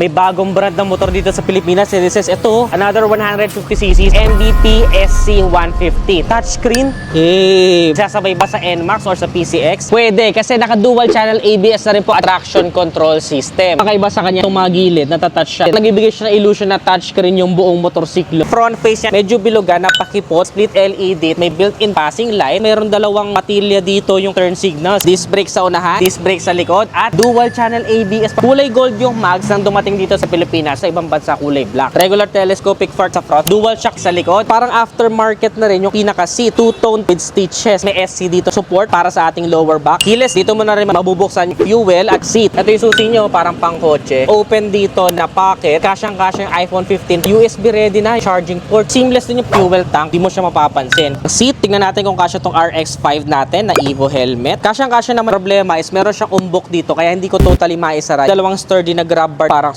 May bagong brand ng motor dito sa Pilipinas. And this is ito, another 150cc MVP SC150. Touchscreen, eh, sasabay ba sa NMAX or sa PCX? Pwede, kasi naka-dual channel ABS na rin po traction control system. Kakaiba sa kanya itong mga gilid, natatouch siya. Nagbibigay siya ng illusion na touchscreen yung buong motorsiklo. Front face niya, medyo bilugan, napakipot, split LED, may built-in passing light, mayroon dalawang matilya dito yung turn signals. Disc brake sa unahan, disc brake sa likod, at dual channel ABS. Kulay gold yung mags nang dumating dito sa Pilipinas, sa ibang bansa kulay black. Regular telescopic fork sa front, dual shock sa likod. Parang aftermarket na rin yung pinaka-seat, two-tone with stitches. May SC dito support para sa ating lower back. Keyless, dito mo na rin mabubuksan yung fuel at seat. Ito yung susi nyo, parang pangkotse. Open dito na pocket. Kasyang-kasya yung iPhone 15. USB ready na, charging port. Seamless din yung fuel tank. Di mo siya mapapansin. Seat, tingnan natin kung kasya tong RX-5 natin na Evo helmet. Kasyang-kasya naman problema is meron siyang umbok dito kaya hindi ko totally maisara. Dalawang sturdy na grab bar parang